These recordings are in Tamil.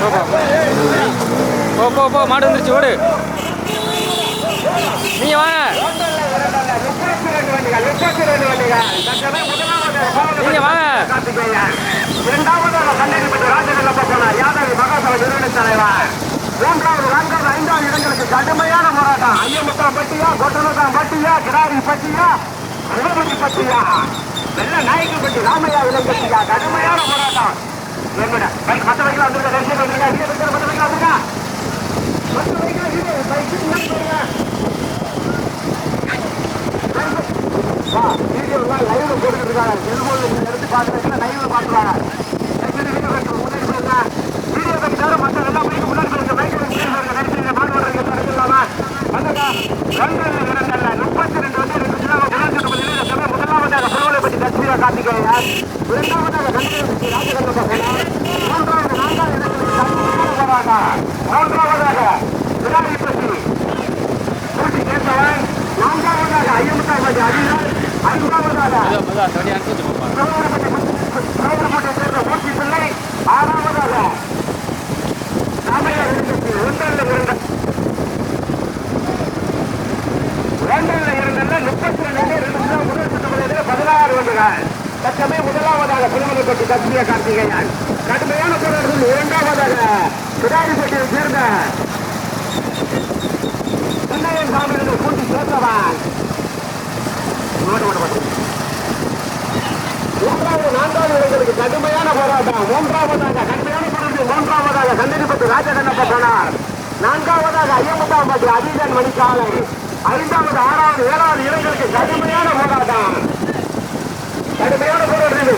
போ போ போ போ போ மாடு வந்துருச்சு ஓடு. நீங்க வாங்க. நீங்க வாங்க. இரண்டாவதாக கண்ணடிப்பட்டு ராஜகல்லப்ப போனார் யாதவி மகாசபை நிறுவன தலைவர் மூன்றாவது நான்காவது ஐந்தாவது இடங்களுக்கு கடுமையான போராட்டம் ஐயமுத்தா பட்டியா கொட்டனத்தாம் பட்டியா கிடாரி பட்டியா சிவபதி பட்டியா வெள்ள நாயக்கப்பட்டி ராமையா இளைஞட்டியா கடுமையான போராட்டம். என்னோட பைக் மற்ற வைக்கலாம் வந்துருக்க மற்ற வைக்கலாம் வந்துருக்க மற்ற வைக்கலாம் இது பைக் வீடியோலாம் லைவ்ல போட்டுட்டு செல்போன்ல எடுத்து பாக்குறீங்க லைவ்ல பாக்குறாங்க வீடியோ கட்டி தவிர மற்ற எல்லா பைக்கு முன்னாடி போயிருக்க பைக்கு நடிச்சிருக்க மாடு வர்றதுக்கு எல்லாம் எடுத்துடலாமா வந்துங்க ரெண்டு இரண்டல்ல முப்பத்தி ரெண்டு வந்து ரெண்டு ஜில்லாவை முதல் சுற்று இந்த சமயம் முதலாவதாக புலவலை பற்றி தட்சியா கார்த்திகேயன் இரண்டாவதாக கண்டிப்பா ராஜகந்த மூன்றாவது நான்காவது இடங்களுக்கு போராட்டம் மூன்றாவதாக விராடிப்பட்டி கூட்டி கேட்டவன் நான்காவதாக ஐயமுத்தாபாதி அதிகார் ஐந்தாவதாக மெதுவா மெதுவா அந்த வண்டி அனுப்பிச்சு வச்சுக்கோப்பா பிரபலப்பட்ட சேர்ந்த மூர்த்தி பிள்ளை ஆறாவதாக ராமையா விருந்தத்தி ஒன்றல்ல இரண்டு இரண்டல்ல இரண்டல்ல முப்பத்தி ரெண்டு ரெண்டு கிலோ முதல் சுற்றுமுறையிலே பதினாறு வண்டுகள் தற்சமயம் முதலாவதாக புதுமலைப்பட்டி தட்சிய கார்த்திகேயன் கடுமையான போராட்டத்தில் இரண்டாவதாக பிடாரிப்பட்டியை சேர்ந்த கூட்டி மூன்றாவது நான்காவது இடங்களுக்கு கடுமையான போராட்டம். மூன்றாவதாக கடுமையான போராட்டம். மூன்றாவதாக கண்ணடிப்பட்டு ராஜகண்ணப்ப நான்காவதாக ஐயமுத்தாம்பட்டி அதிகன் மணிக்காலை. ஐந்தாவது ஆறாவது ஏழாவது இளைஞர்களுக்கு கடுமையான போராட்டம். கடுமையான போராட்டம்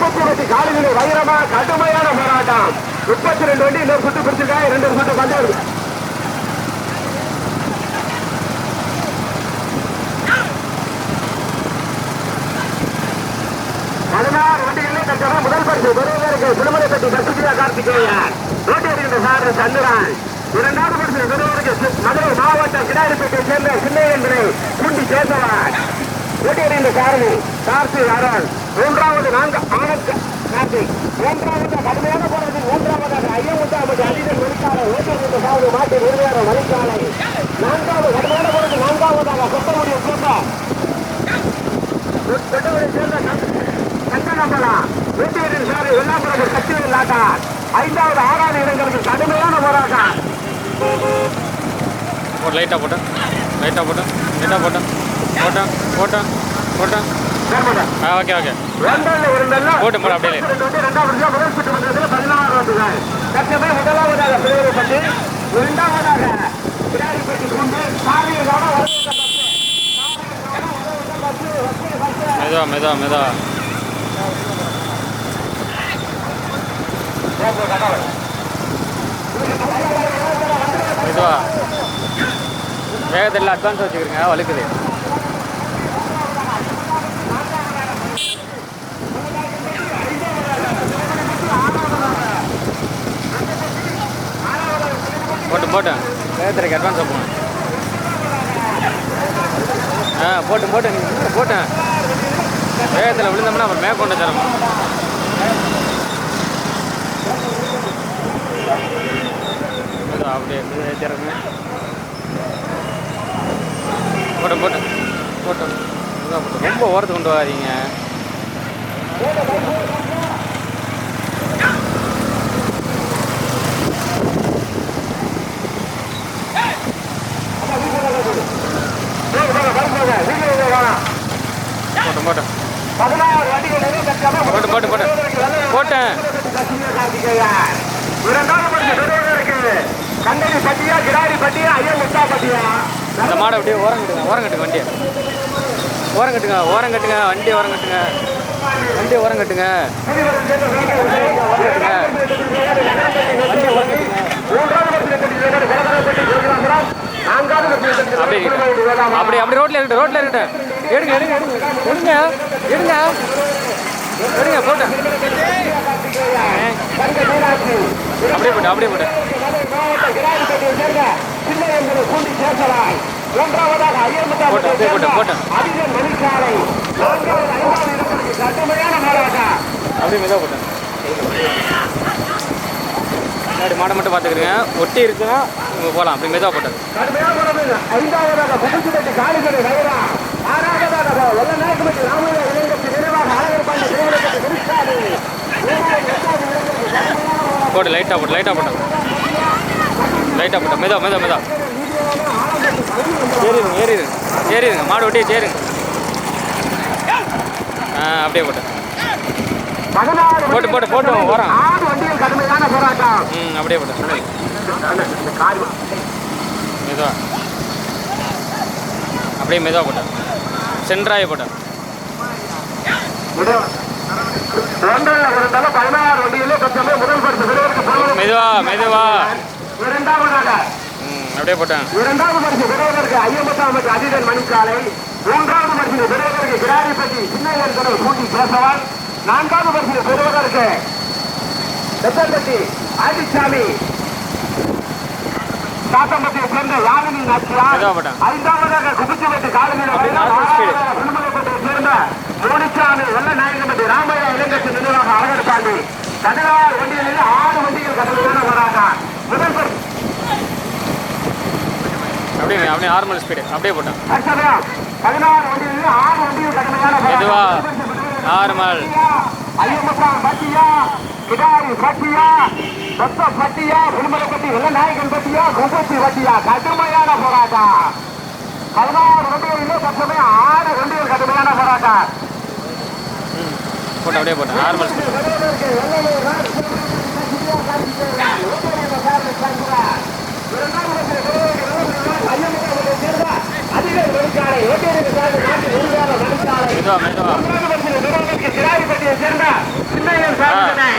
முப்பத்தி ரெண்டு தற்போது வைரமா கடுமையான போராட்டம். முப்பத்தி ரெண்டு வண்டி இன்னொரு சுட்டு பிடிச்சிருக்காங்க ரெண்டு சுட்டு பந்தயம் இருக்கு பதினாறு வண்டிகளில் முதல் பரிசு. பெறுவதற்கு திருமலைப்பட்டி தசுதியா கார்த்திகேயன். ரோட்டி வருகின்ற சார் சந்திரன். இரண்டாவது பரிசு பெறுவதற்கு மதுரை மாவட்டம் கிடாரிப்பேட்டை சேர்ந்த சின்னையந்திரை குண்டி கேசவன் ரோட்டி வருகின்ற சாரணி கார்த்தி அரண். மூன்றாவது நான்கு ஆனந்த் நன்றி மூன்றாவது கடுமையான போராட்டத்தில் மூன்றாவதாக ஐயமுத்தாமது அதிகர் மணிக்காலை ஓட்டி வருகின்ற சாரணி மாட்டி நிறுவன மணிக்காலை நான்காவது கடுமையான போராட்டம். நான்காவதாக கொத்தமுடிய கூட்டம் பெற்றவரை சேர்ந்த கங்கனம்பலா வீட்டியரின் சாரி வெள்ளாம்பரம் சக்திவேல் நாட்டார் ஐந்தாவது ஆறாவது இடங்களுக்கு கடுமையான போராட்டம். லைட்டாக போட்டேன் லைட்டாக போட்டேன் லைட்டாக போட்டேன் போட்டேன் போட்டேன் போட்டேன் ஆ ஓகே ஓகே. போட்டு போடு அப்படியே. மெதுவா மெதுவா மெதுவா. மெதுவா. வேகத்தில் அட்வான்ஸ் வச்சுக்கிறீங்க வழுக்குது போட்டு போட்டேன். பேத்திரைக்கு அட்வான்ஸ் வைப்போம் ஆ போட்டு போட்டு போட்டேன். வேகத்தில் விழுந்தோம்னா அப்புறம் மேற்கொண்டு தரணும் அப்படியே ஏற்றிறங்க போட்டு போட்டு போட்டு ரொம்ப ஓரத்து கொண்டு வராதீங்க போட்டு போட்டு பதினாறு வண்டிகள் நிறைய தற்சமயம் போட்டு போட்டு போட்டு போட்டேன் இரண்டாவது பரிசு பெறுவதற்கு கண்டடி பட்டியா கிடாரி பட்டியா ஐயன் முத்தா பட்டியா அந்த மாடை அப்படியே ஓரம் கட்டுங்க ஓரம் கட்டுங்க வண்டியை. ஓரம் கட்டுங்க ஓரம் கட்டுங்க வண்டி ஓரம் கட்டுங்க வண்டி ஓரம் கட்டுங்க அப்படி அப்படி அப்படி ரோட்ல இருக்கட்டும் ரோட்ல இருக்கட்டும். எடுங்க எடுங்க எடுங்க. எடுங்க எடுங்க. எடுங்க போட்டு அப்படியே போட்டு அப்படியே போட்டு போட்டு அப்படியே முன்னாடி மாடை மட்டும் பார்த்துக்கிறீங்க ஒட்டி இருக்குன்னா நீங்கள் போகலாம் அப்படி மெதுவாக போட்டது ஐந்தாவதாக இளைஞருக்கு நினைவாக அழகர் பாண்டி போட்டு லைட்டாக போட்டு லைட்டாக போட்டோம் லைட்டாக போட்டோம் மெதா மெதா மெதா ஏறிடுங்க ஏறிடுங்க ஏறிடுங்க. மாடு ஒட்டி ஏறிடுங்க ஆ அப்படியே போட்டேன் போட்டு, போட்டு, போட்டு, வரோம். ம் அப்படியே போட்டேன் மெதுவா. அப்படியே மெதுவாக போட்டேன் சென்ட்ராய மெதுவா மெதுவா. அப்படியே போட்டேன். இரண்டாவது பரிசு பெறுவதற்கு ஐயம்பத்தாம் அதிதன் மணிக்காலை மூன்றாவது பரிசு பெறுவதற்கு கிராரிப்பட்டி சின்னையன் கூட்டி பேசவான் நான்காவது பரிசு பெறுவதற்கு வெத்தம்பட்டி ஆதிசாமி சாத்தம்பட்டியை சேர்ந்த யாழினி நாச்சியார். ஐந்தாவதாக normal speed. திருமணப்பட்டியை சேர்ந்த மோனிசாமி வெள்ளநாயகம்பட்டி ராமையா இளைஞர் நிர்வாக அழகர் பாண்டி பதினாறு வண்டிகளில் ஆறு வண்டிகள் கட்டணமான போராட்டம். முதல் அப்படியே அப்படியே நார்மல் ஸ்பீடு அப்படியே போட்டேன் பதினாறு வண்டிகளில் ஆறு வண்டிகள் கடுமையான மெதுவா. நார்மல் ஐயப்பசாமி பட்டியா கிடாரி பட்டியா சொத்த பட்டியா விடுமலைப்பட்டி வெள்ளநாயகன் பட்டியா கும்பத்தி பட்டியா கடுமையான போராட்டம். பதினாறு வண்டிகளிலே தற்சமயம் ஆறு வண்டிகள் கடுமையான போராட்டம். போட்டு அப்படியே போட்டேன் நார்மல் மெதுவா மெதுவா. சேர்ந்த சார்பினை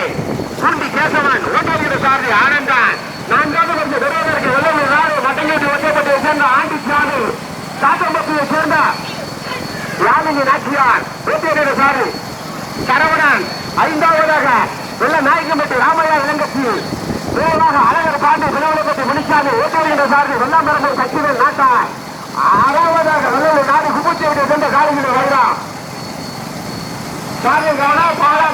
குண்டி கேசவன் ஓட்டாளிகிற சார்பி ஆனந்தான். நான்காவது வந்து விரோதருக்கு வெள்ளூர் நாடு மட்டங்கேட்டி ஒற்றப்பட்டியை சேர்ந்த ஆண்டி சாமி சாத்தம்பட்டியை சேர்ந்த யாமினி நாச்சியார் ஓட்டியடிகிற சாரி சரவணன் ஐந்தாவதாக வெள்ள நாயக்கம்பட்டி ராமையா இளங்கட்சி மூணாக அழகர் பாண்டி திருவள்ளப்பட்டி முனிசாமி ஓட்டியடிகிற சார்பி வெள்ளாம்பரம்பூர் சக்திவேல் நாட்டார் ஆறாவதாக வெள்ளூர் நாடு குப்பச்சேரியை சேர்ந்த காலிங்கிற வைரம் சாமி காணா பாலா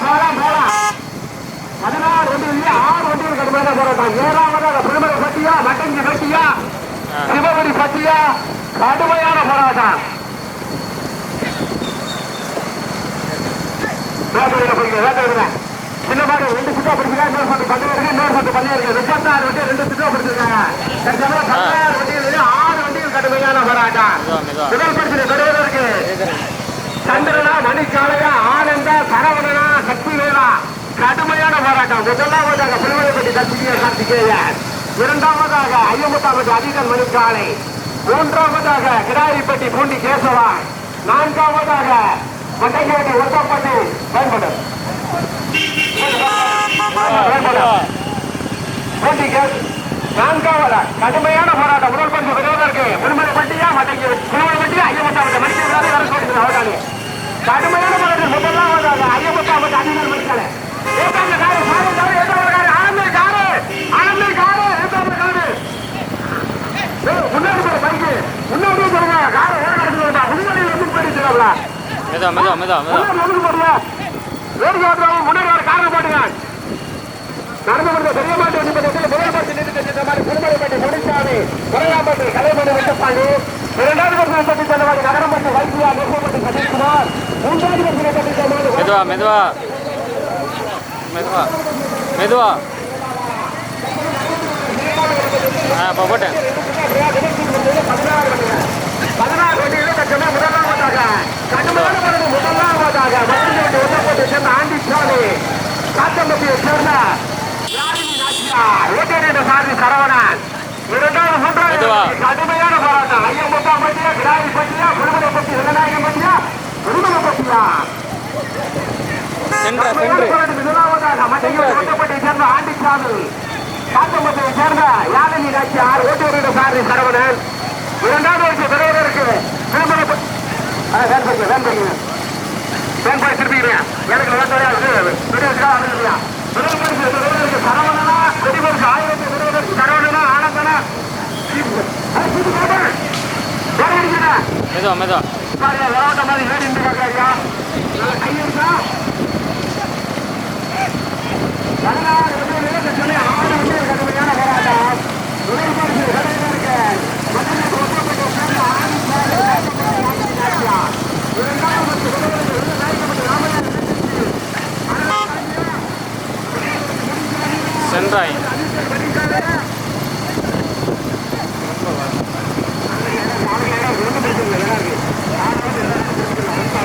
பதினாறு வண்டியில் ஆறு வண்டிகள் கடுமையான போராட்டம் ஏழாவதாக திருமலை பட்டியா மட்டஞ்சி பட்டியா கடுமையான போராட்டம். சின்ன மாதிரி ரெண்டு சுத்தா பிடிச்சிருக்காங்க இன்னொரு சத்து பண்ணி இருக்கு இன்னொரு சத்து பண்ணி இருக்கு. முப்பத்தாறு வண்டி ரெண்டு சுத்தா பிடிச்சிருக்காங்க. பதினாறு வண்டிகளில் ஆறு வண்டிகள் கடுமையான போராட்டம். முதல் பரிசு பெறுவதற்கு சந்திரனா மணிக்காலையா ஆனந்தா சரவணனா சக்திவேலா. கடுமையான போராட்டம். முதலாவதாக புலிவலைப்பட்டி தத்திய கார்த்திகேயன் இரண்டாவதாக ஐயமுத்தாமட்டு அதிகன் மணிக்காலை மூன்றாவதாக கிடாரிப்பட்டி பூண்டி கேசவா நான்காவதாக மண்டங்கேட்டி ஒட்டப்பட்டி பயன்படும். கேஸ். நான்காவதா கடுமையான போராட்டம். முதல் பங்கு பெறுவதற்கு முன்மலை பட்டியா மட்டைக்கு புலிவலை பட்டியா ஐயமுத்தாமட்டு மணிக்காலை கடுமையான போராட்டம். முதலாவதாக ஐயமுத்தாமட்டு அதிகன் மணிக்காலை ஏத்தாங்க காரு சாரு காரு ஏத்தாங்க காரு ஆனந்த காரு ஆனந்த காரு ஏத்தாங்க காரு ஏய், முன்னாடி போற பைக்கு முன்னாடியே போடுங்க காரை ஓட நடத்துங்க முன்னாடி வந்து போயிடுச்சுங்களா மெதுவா மெதுவா மெதுவா மெதுவா முன்னாடி வந்து போடுங்க. வேடிக்கை ஓட்டுறவங்க முன்னாடி வர காரை போட்டுங்க. நடந்து கொடுத்த பெரிய மாட்டு நிமிடத்தில் முதல் பரிசு நிறுத்தி சென்ற மாதிரி புதுமலைப்பட்டி முனிசாமி கொலையாம்பட்டி கலைமணி வெட்டப்பாண்டி இரண்டாவது நகரம்பட்டி வைத்தியா சதீஷ்குமார் மூன்றாவது மெதுவா மெதுவா. மெதுவா. மெதுவா. ஆ இப்போ போட்டேன் பதினாறு வண்டியிலே தற்சமயம் முதலாவதாக கடுமையான போராட்டம் முதலாவதாக மத்திய ஒட்டப்பட்டு சேர்ந்த ஆண்டிச்சாமி காத்தம்பட்டியை சேர்ந்த சாதி சரவணன் இரண்டாவது மூன்றாவது கடுமையான போராட்டம் பட்டியா கிராரி பட்டியா குருமலை பட்டி விநாயகம் பட்டியா குருமலை பட்டியா முதலாவதாக சேர்ந்த ஆண்டிச்சாமி காத்தம்பட்டியை சேர்ந்த யாழினி நாச்சியார் ஓட்டுநருடைய சாரதி சரவணன் இரண்டாவது வருஷம் தலைவருக்கு திருமண வேன்பைங்க எனக்கு வேண்டாம் இது பெரியவருக்கா அனுப்பியா முதல் பரிசு தலைவருக்கு சரவணனா கொடிபரிசு ஆயிரத்தி தலைவருக்கு சரவணனா ஆனந்தனா வேற மெதுவா மெதுவா. பாருங்க விளாட்ட மாதிரி ஏறி நின்று பார்க்கறியா கை இருக்கா பதினாறு வந்து விளையாட்டு சொல்லி ஆறு வந்து கடுமையான போராட்டம் முதல் பரிசு கடையினருக்கு மதுரைக்கு ஒப்பந்தத்தை சேர்ந்த ஆணி சாலை நாச்சியா இரண்டாவது பரிசு விளையாட்டு விருது நாயக்கப்பட்ட ராமநாதன் சென்றாய்.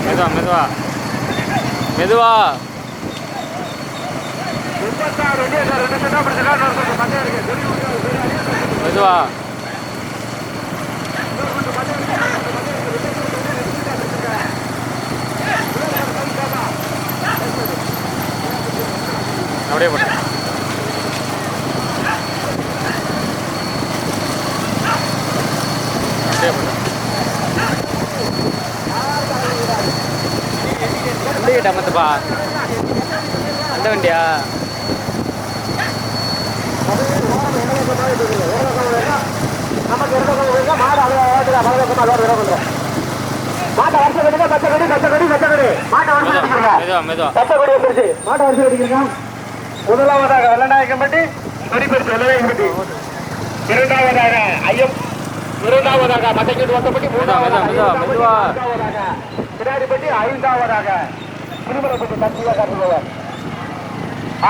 மெதுவா மெதுவா. மெதுவா. மெதுவா. அப்படியே போட்டேன் ரெண்டு செட்டா பிடிச்சா கொஞ்சம் பந்தயம் இருக்கு மெதுவா அப்படியே போட்டு அப்படியே போட்டு வண்டி கிட்ட மத்தப்பா அந்த வண்டியா நமக்கு இருந்த கொஞ்சம் மாடு அவ்வளோ பலவக்கமாக அதோட விட பண்ணுறோம் மாட்டை வருஷம் கட்டுங்க பச்சை கடி பச்சை கடி பச்சை கடி மாட்டை மெதுவா மெதுவா. பச்சை கொடி வந்துருச்சு மாட்டை வருஷம் கட்டிக்கிறோம் முதலாவதாக வெள்ளநாயக்கம்பட்டி கொடிப்பெருசு வெள்ளநாயக்கம்பட்டி இரண்டாவதாக ஐயம் இரண்டாவதாக மட்டைக்கீடு வந்தப்பட்டி மூன்றாவதாக பிடாரிப்பட்டி ஐந்தாவதாக. திருமலப்பட்டி தத்தியா காட்டுபவர்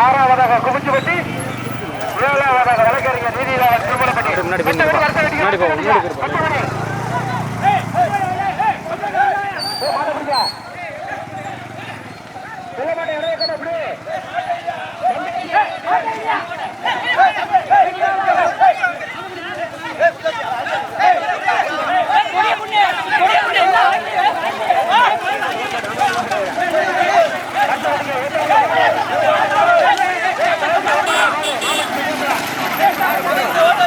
ஆறாவதாக குமிச்சுப்பட்டி ஏழாவதாக வழக்கறிஞர் நீதியிலாளர் திருமலப்பட்டி முன்னாடி. முன்னாடி போ, முன்னாடி போ.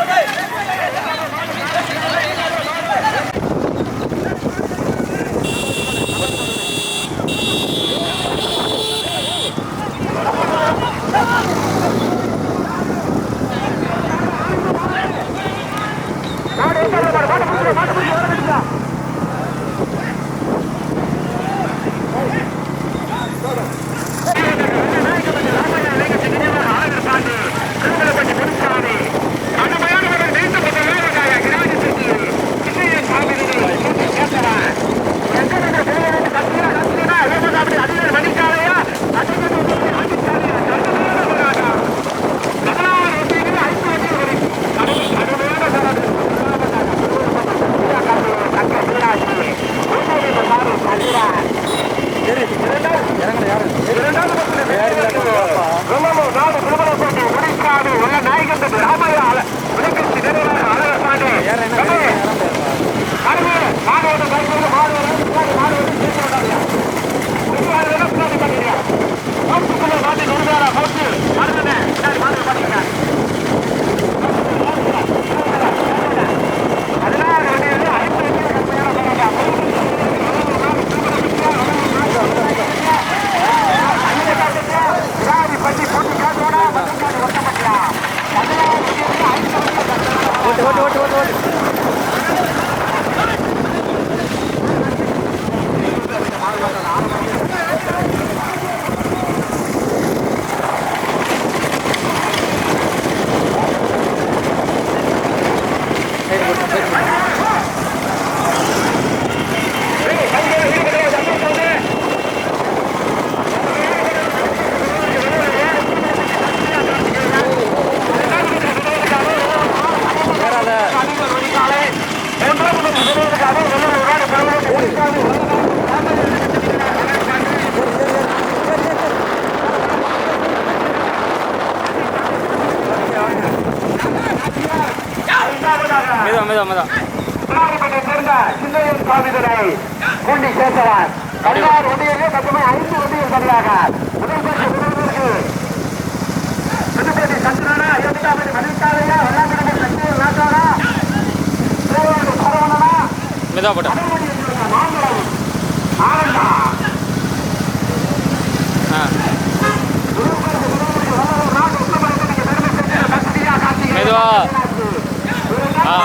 ஆ.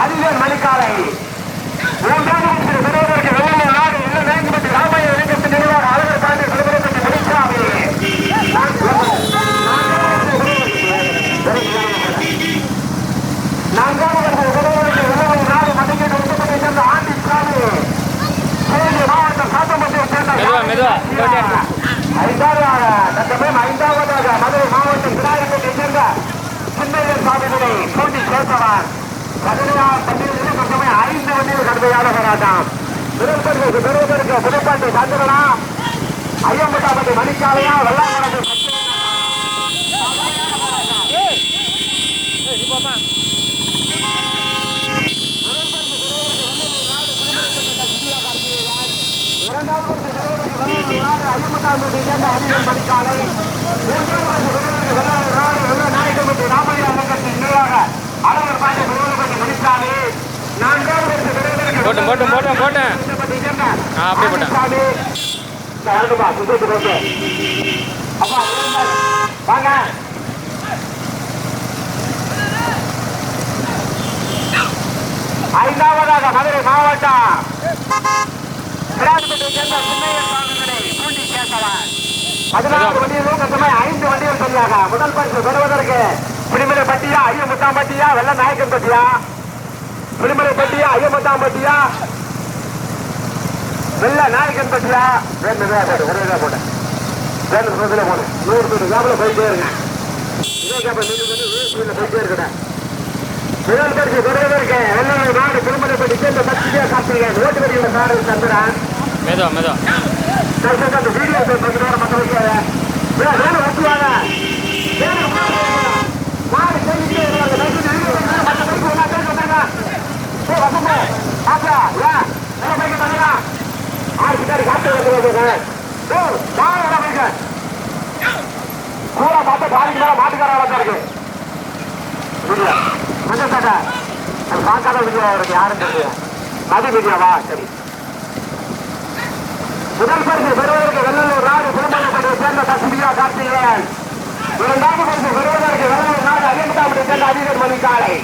அறிவியல் மணிக்காலை. மூன்றாவது விரோதருக்கு வெள்ளை நாடு இல்லை நேங்கப்பட்டு ராமைய இளைஞர் நினைவாக அழகர் பாண்டி விருதுபட்டு முடிச்சாமி நான்காவது விரோதருக்கு வெள்ளை நாடு மணிக்கட்டு உத்தப்பட்டு சேர்ந்த ஆண்டி சாமி. மாவட்டம் சாத்தம்பட்டியை சேர்ந்த மெதுவா, மெதுவா. ஐந்தாவதாக தத்தமே ஐந்தாவதாக மதுரை மாவட்டம் விநாயகத்தை சேர்ந்த சின்னையன் சாமிகளை போட்டி சேர்த்தவர்? பதினாறு பள்ளிகளிலும் மொத்தமே ஐந்து வண்டியில் கடுமையான போராட்டம். திருப்பதிக்கு பெறுவதற்கு புதுப்பாட்டை சந்திரனா ஐயம்பட்டாப்பட்டி மணிக்காலையா வெள்ளாங்கடத்தில் ஐயம்பட்டாப்பட்டி சேர்ந்த அணிகள் மணிக்காலை மூன்றாவது விருதுக்கு வெள்ளாடு நாடு வெள்ள நாயகம்பட்டி ராமையா அலங்கத்தின் நிர்வாக அழகர் பாண்டி விருதுபட்டி மணிக்காலை நான்காவது விருதுக்கு போட்டேன் போட்டேன் போட்டேன் போட்டேன் ஆ, அப்படியே போட்டேன். வாங்க ஐந்தாவதாக மதுரை மாவட்டம் சேர்ந்த சின்னையன் பதினாறு வண்டியிலும் மொத்தமே ஐந்து வண்டிகள் சரியாக. முதல் பரிசு பெறுவதற்கு பிடிமலை பட்டியா ஐயமுத்தாம் பட்டியா? வெள்ள நாயக்கன் பட்டியா? பிடிமலை பட்டியா ஐயமுத்தாம் பட்டியா வெள்ள நாயக்கன் பட்டியா ரெண்டு போட்டு ஒரு நூறு நூறு கேப்ல போயிட்டே இருங்க. இதே கேப்ல போயிட்டே இருக்கட்டும். முதல் பரிசு பெறுவதற்கு வெள்ளூர் நாடு திருமலைப்பட்டி சேர்ந்த பத்திரிகை கார்த்திகேயன். ஓட்டு வரியில் சார் தந்துறான் தயவுசெய்து அந்த வீடியோ கொஞ்ச நேரம் மற்ற வைக்காத வேணும் வச்சுவாங்க வேணும் இருக்கு யாரும் தெரியும் மது வீடியோவா சரி. முதல் பரிசு பெறுவதற்கு வெள்ளலூர் நாடு திருமணப்பட்டியை சேர்ந்த தஸ்மியா கார்த்திகேயன். இரண்டாவது பரிசு பெறுவதற்கு வெள்ளலூர் நாடு அரியந்தாபுரை சேர்ந்த அதிகர் மணிக்காலை.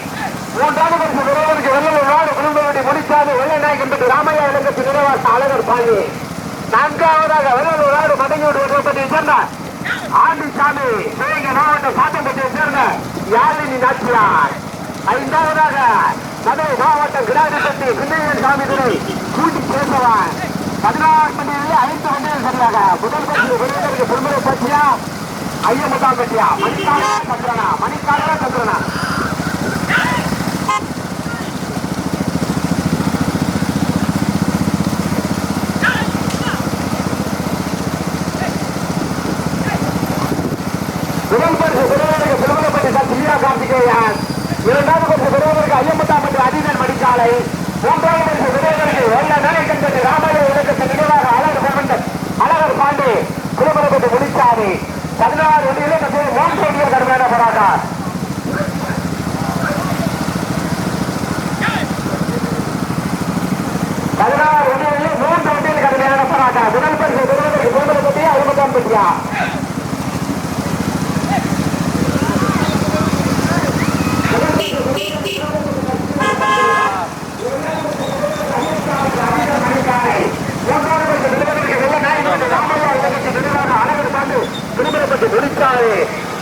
மூன்றாவது பரிசு பெறுவதற்கு வெள்ளலூர் நாடு குடும்பவட்டி முடிச்சாது வெள்ளை என்பது ராமையா இலங்கத்து நினைவாச அழகர் பாணி. நான்காவதாக வெள்ளலூர் நாடு மதங்கோடு குடும்பத்தை சேர்ந்த ஆண்டிசாமி சிவகங்கை மாவட்ட சாத்தம்பட்டியை சேர்ந்த யாழினி நாச்சியார். ஐந்தாவதாக மதுரை மாவட்டம் கிடாரிப்பட்டி சின்னையன் சாமி துறை கூட்டி பேசுவார். பதினாறு மணியிலே ஐந்து மணியில் சரியாக. முதல் பற்றி விருதுக்கு பற்றியா ஐயமுதாம் பற்றியா மணிக்காலா சந்திரனா? மணிக்காலா சந்திரனா? முதல் பரிசு பெறுவதற்கு திருமணப்பட்டி சத்யா கார்த்திகேயன். இரண்டாவது பரிசு பெறுவதற்கு ஐயம்பத்தாம்பட்டி அதிகன் மணிக்காலை. மூன்றாவது பரிசு பெறுவதற்கு வெள்ள நாயக்கன்பட்டி ராமலிங்க இலக்கத்தின் நினைவாக அழகர் பெருமந்தன் அழகர் பாண்டி திருமணப்பட்டி பதினாறு வண்டியிலே மற்றும் மூன்று வண்டியில் கடுமையான போராட்டம். பதினாறு வண்டிகளிலே மூன்று வண்டியில் கடுமையான போராட்டம். முதல் பரிசு பெறுவதற்கு திருமணப்பட்டியா ஐம்பத்தாம்பட்டியா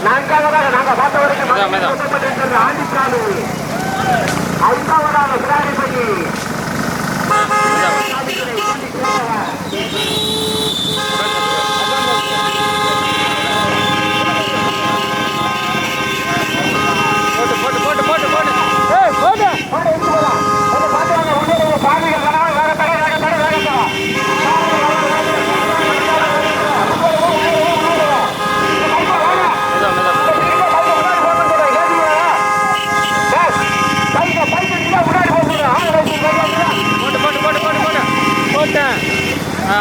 நான்காவதாக நாங்க பார்த்த. வரைக்கும் ஐந்தாவதாக விராடிப்பட்டி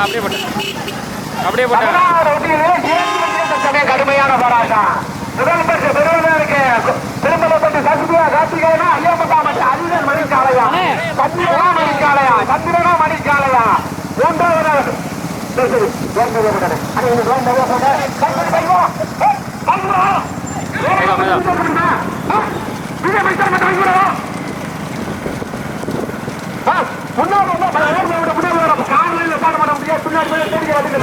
அப்படியே போட்டேன் அப்படியே போட்டேன் பதினாறு வண்டியிலே ஏழு வண்டியில் தற்சமயம் கடுமையான போராட்டம் முதல் பரிசு பெறுவதற்கு திருமலப்பட்டி சசிபியா கார்த்திகேயனா ஐயா மணிக்காலையா சந்திரனா மணிக்காலையா சந்திரனா மணிக்காலையா மூன்றாவது சரி சரி வேறு போட்டேன் அட முன்னாடி காலையில் பாட முடியாது பின்னாடி எடுத்து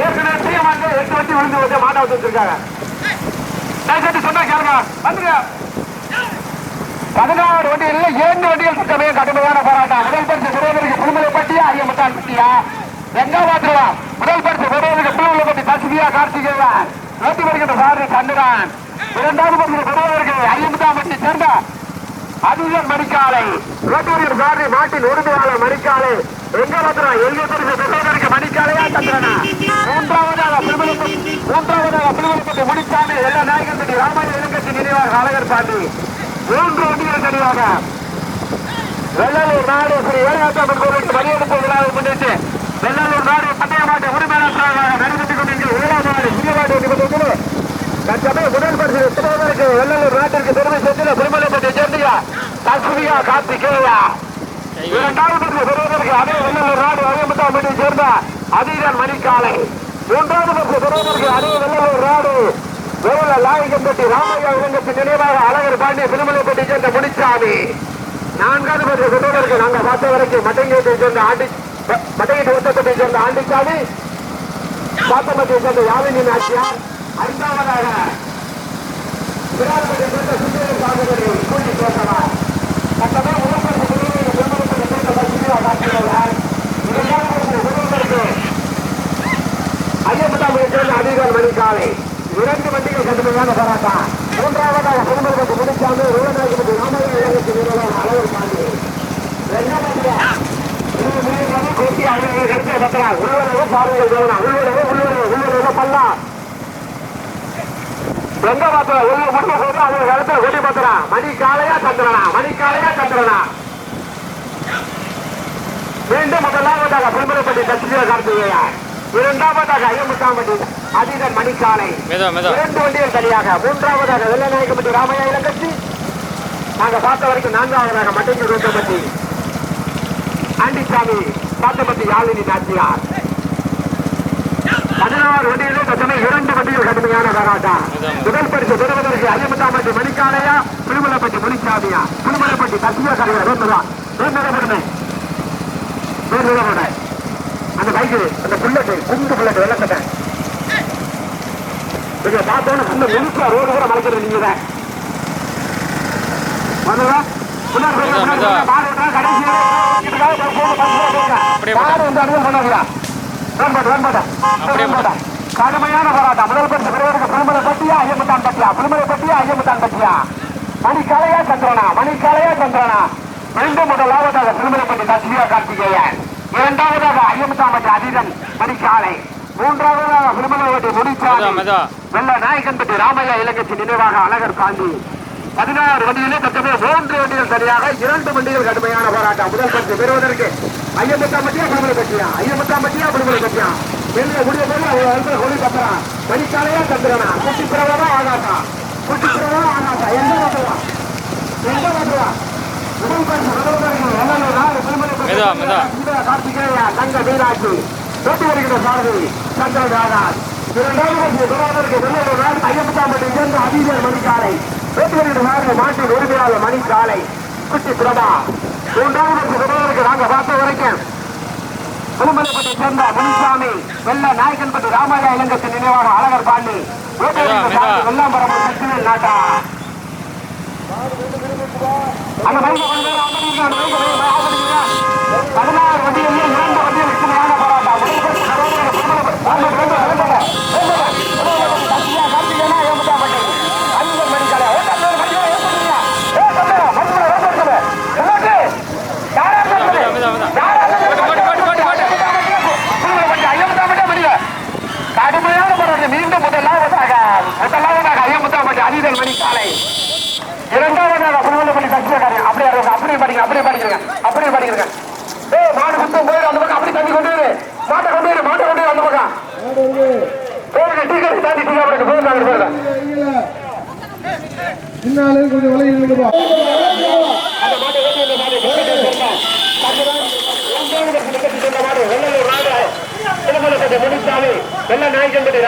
ஏற்கனவே செய்ய மாட்டேன் எட்டு வண்டி விழுந்து வந்து மாட்ட வந்து வச்சிருக்காங்க சொன்னா கேளுங்க வந்துங்க பதினாறு வண்டிகளில் ஏழு வண்டிகள் சுத்தமே கடுமையான போராட்டம் முதல் பரிசு பெறுவதற்கு புதுமலை பட்டியா ஐயமுத்தான் பட்டியா முதல் பரிசு பட்டி தசுதியா கார்த்திகேயா நோட்டி வருகின்ற சாரி கண்டுதான் இரண்டாவது பரிசு பெறுவதற்கு ஐயமுத்தான் பட்டி சேர்ந்த அதிகன் மணிக்காலை. ரோட்டூரின் சாரி நாட்டின் உரிமையாளர் மணிக்காலை. வெங்கவாத்திரா எல்கை பரிசு பெறுவதற்கு மணிக்காலையா சந்திரனா? மூன்றாவதாக புதுமலை மூன்றாவதாக புதுமலை முடிச்சாமி எல்லா நாயகன் பட்டி ராமாயண இலங்கத்தின் நினைவாக அழகர் பாண்டி. மூன்று வண்டிகள் தெளிவாக வெள்ளலூர் நாடு ஸ்ரீ வேலையாட்டம் கோவிலுக்கு மரியாதை விழாவை முன்னிட்டு வெள்ளலூர் நாடு பந்தய மாட்டு உரிமையாளர்களாக நடைபெற்றுக் கொண்டிருக்கிற ஏழாம் நாடு சிங்கமாட்டு நிபந்தனை தற்சமய முதல் பரிசு திருவதற்கு வெள்ளலூர் நாட்டிற்கு பெருமை சேர்த்து திருமலைப்பட்டி சேர்ந்தியா? தஸ்மியா கார்த்திகேயா? இரண்டாவது பெறுவதற்கு அதே வெள்ளலூர் நாடு அரியமுத்தாம்பட்டியை சேர்ந்த அதிகன் மணிக்காலை. மூன்றாவது பரிசு பெறுவதற்கு அதே வெள்ளலூர் நாடு வேல லாயகம்பட்டி ராமையா இளங்கத்தின் நினைவாக அழகர் பாண்டிய திருமலைப்பட்டி சேர்ந்த முனிச்சாமி. நான்காவது பரிசு பெறுவதற்கு நாங்கள் பார்த்த வரைக்கும் மட்டங்கேட்டை சேர்ந்த ஆண்டி மட்டங்கேட்டு ஒத்தப்பட்டியை சேர்ந்த ஆண்டிச்சாமி. சாத்தமட்டியை சேர்ந்த யாழினி நாச்சியார். ஐந்தாவதாக விராட்பட்டியை சேர்ந்த சுந்தர சாகுபடி கூட்டி பேசலாம். தக்கமே முதல் பரிசு பெறுவதற்கு சேர்ந்த பசுமையா காட்சியுள்ளார் இரண்டாவது பரிசு பெறுவதற்கு ஐயப்பட்டாம்புரை சேர்ந்த அதிகார் மணிக்காலை இரண்டு வண்டிகள் கடுமையான போராட்டம். மூன்றாவதாக குடும்பத்துக்கு முடிச்சாமி உலகநாயகப்பட்டி ராமலிங்க இலங்கை வீரர்கள் அளவர் பாண்டி கொட்டி அவங்க எடுத்து பத்திரம் உள்ளுறவு பல்லா. எங்க பாத்திரம் உள்ள முடிவு போட்டு அவங்க இடத்துல கொட்டி பத்திரம் மணி காலையா சந்திரனா? மணி காலையா சந்திரனா? மீண்டும் முதலாவதாக புல்மலைப்பட்டி தட்சிண கார்த்திகேயா இரண்டாவதாக ஐயமுத்தாம்பட்டி அதிகன் மணிக்காலை. இரண்டு வண்டிகள் தனியாக. மூன்றாவதாக வெள்ளநாயகப்பட்டி ராமையா இலங்கச்சி நாங்க பார்த்த வரைக்கும் நான்காவதாக மட்டங்கி ரோட்டப்பட்டி ஆண்டிசாமி பாத்தப்பட்டி யாழினி நாச்சியார். பதினாறு வண்டிகளே தச்சமே இரண்டு வண்டிகள் கடுமையான போராட்டம் முதல் பரிசு பெறுவதற்கு ஐயமுத்தாம்பட்டி மணிக்காலையா திருமலைப்பட்டி முனிசாமியா திருமலைப்பட்டி தசியா கரையா ரோட்டுதான் ரோட்டு வேறு அந்த பைக்கு அந்த புல்லட்டு குண்டு புல்லட்டு வெள்ளக்கட்டை நீங்க பார்த்தோன்னு புள்ள முழுக்க ரோடு கூட மறைக்கிறது நீங்க தான் கடைசி மாடு வந்து அனுபவம் பண்ணாதீங்க. கடுமையான போராட்டம் முதல் பரிசு பெறுவதற்கு புலிமலை பட்டியா ஐயமுத்தான் பட்டியா புலிமலை பட்டியா ஐயமுத்தான் பட்டியா மணிக்காலையா சந்திரனா மணிக்காலையா சந்திரனா மீண்டும் முதலாவதாக புலிமலைப்பட்டி தசியா கார்த்திகேயன் இரண்டாவதாக ஐயமுத்தான் பட்டி அதிரன் மணிக்காலை மூன்றாவதாக புலிமலைப்பட்டி மேதா. முடிச்சாமி வெள்ள நாயகன் பட்டி ராமையா இலங்கைக்கு நினைவாக அழகர் காந்தி பதினாறு வழியிலே மூன்று வண்டிகள் சரியாக இரண்டு வண்டிகள் கடுமையான போராட்டம். முதல் பரிசு பெறுவதற்கு ஐயமுத்தாம்பட்டியா புலிமலை பட்டியா? ஐயமுத்தாம்பட்டியா புலிமலை பட்டியா? வெளியே முடிய போது அவங்க வந்து ஹோலி பத்திரா மணிக்காலையா சந்திரனா குட்டி பிரவதா ஆகாசா? குட்டி பிரவதா ஆகாசா? எந்த வந்துவா எந்த வந்துவா முதல் பரிசு பட்டி கார்த்திகேயா தங்க மீனாட்சி தொட்டு வருகிற சாரதி சந்திரன் ராதாஸ் இரண்டாவது பரிசு பெறுவதற்கு வெள்ளலூர் நாடு ஐயப்பட்டாம்பட்டி சேர்ந்த அதிபர் மணிக்காலை. மாட்டின் உரிமையாளர் மணிக்காலை குட்டி பிரபா. மூன்றாவது பெறுவதற்கு நாங்க பார்த்த வரைக்கும் புதுமலைப்பட்டி சேர்ந்த முனிசாமி வெள்ள நாயக்கன்பட்டி ராமாயா இலங்கத்தின் நினைவாக அழகர் பாண்டி வெள்ளாம்பரம் சக்திவேல் நாட்டா. அந்த மைக்கு நேரம் அமர்ந்தீங்க, அந்த மைக்கை. பதினாறு வண்டிகள் இரண்டு கடுமையான போராட்டம். அதிதல் மணி காலை இரண்டாவது அப்படியே அப்படியே படிங்க அப்படியே படிக்கிறங்க அப்படியே படிக்கிறங்க ஏ மாடு குத்தம் போயிரு பக்கம் அப்படி தண்ணி கொண்டு மாட்டை கொண்டு வரு கொண்டு வரு அந்த பக்கம். போயிருங்க டீ கட்டி தாண்டி டீ காப்பிடுங்க கொஞ்சம் விலை மாடு போயிட்டு மாடு வெள்ளலூர் நாடு திருமணத்தை முடித்தாலே வெள்ள நாய்க்கன்படி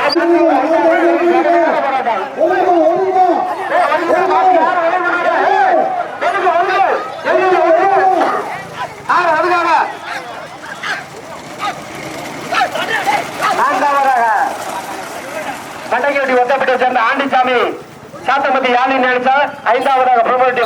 கண்டகிரி ஒத்தப்பட்டு சேர்ந்த ஆண்டிசாமி சாத்தமதி யானை நினைச்சா ஐந்தாவதாக பிரபலட்டி